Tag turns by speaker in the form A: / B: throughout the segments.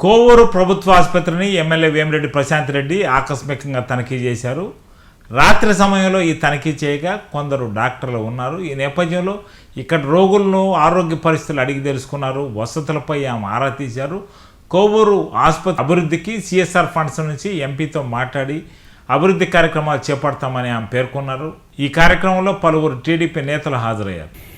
A: కోవూరు ప్రభుత్వ ఆసుపత్రిని ఎమ్మెల్యే వేమిరెడ్డి ప్రశాంత్ రెడ్డి ఆకస్మికంగా తనిఖీ చేశారు. రాత్రి సమయంలో ఈ తనిఖీ చేయగా కొందరు డాక్టర్లు ఉన్నారు. ఈ నేపథ్యంలో ఇక్కడ రోగులను ఆరోగ్య పరిస్థితులు అడిగి తెలుసుకున్నారు. వసతులపై ఆమె ఆరా తీశారు. కోవూరు ఆసుపత్రి అభివృద్ధికి సిఎస్ఆర్ ఫండ్స్ నుంచి ఎంపీతో మాట్లాడి అభివృద్ధి కార్యక్రమాలు చేపడతామని ఆమె పేర్కొన్నారు. ఈ కార్యక్రమంలో పలువురు టీడీపీ నేతలు హాజరయ్యారు.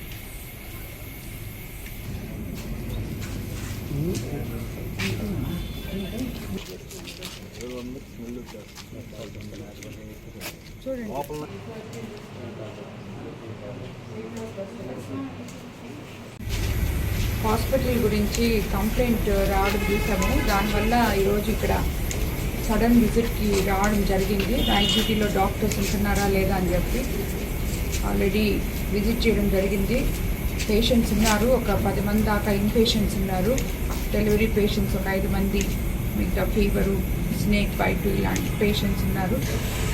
B: హాస్పిటల్ గురించి కంప్లైంట్ రావడం చూసాము. దానివల్ల ఈరోజు ఇక్కడ సడన్ విజిట్కి రావడం జరిగింది. నైట్ డ్యూటీలో డాక్టర్స్ ఉంటున్నారా లేదా అని చెప్పి ఆల్రెడీ విజిట్ చేయడం జరిగింది. పేషెంట్స్ ఉన్నారు. ఒక పది మంది దాకా ఇన్ పేషెంట్స్ ఉన్నారు. డెలివరీ పేషెంట్స్ ఒక ఐదు మంది మిగతా ఫీవరు స్నేక్ బైట్ ఇలాంటి పేషెంట్స్ ఉన్నారు.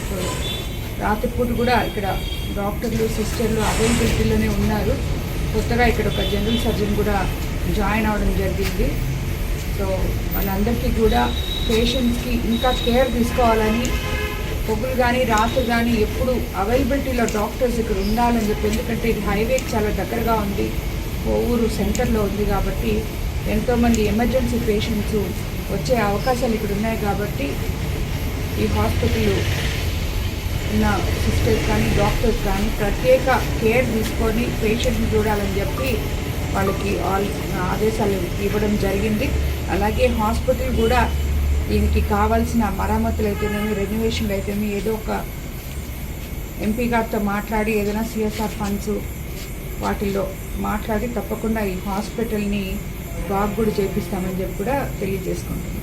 B: సో రాత్రిపూట కూడా ఇక్కడ డాక్టర్లు సిస్టర్లు అవైలబిలిటీలోనే ఉన్నారు. కొత్తగా ఇక్కడ ఒక జనరల్ సర్జన్ కూడా జాయిన్ అవ్వడం జరిగింది. సో వాళ్ళందరికీ కూడా పేషెంట్స్కి ఇంకా కేర్ తీసుకోవాలని పొగులు కానీ రాత్రి కానీ ఎప్పుడు అవైలబిలిటీలో డాక్టర్స్ ఇక్కడ ఉండాలని చెప్పి ఎందుకంటే ఇది హైవేకి చాలా దగ్గరగా ఉంది. ఊరు సెంటర్లో ఉంది కాబట్టి ఎంతోమంది ఎమర్జెన్సీ పేషెంట్స్ వచ్చే అవకాశాలు ఇక్కడ ఉన్నాయి కాబట్టి ఈ హాస్పిటల్ ఉన్న సిస్టర్స్ కానీ డాక్టర్స్ కానీ ప్రత్యేక కేర్ తీసుకొని పేషెంట్ని చూడాలని చెప్పి వాళ్ళకి ఆల్ ఆదేశాలు ఇవ్వడం జరిగింది. అలాగే హాస్పిటల్ కూడా దీనికి కావాల్సిన మరమ్మతులు అయితేనేమి రెన్యువేషన్లు అయితేనేమి ఏదో ఒక ఎంపీ గారితో మాట్లాడి ఏదైనా సిఎస్ఆర్ ఫండ్స్ వాటిల్లో మాట్లాడి తప్పకుండా ఈ హాస్పిటల్ని బాగు కూడా చేపిస్తామని చెప్పి కూడా తెలియజేసుకుంటున్నాం.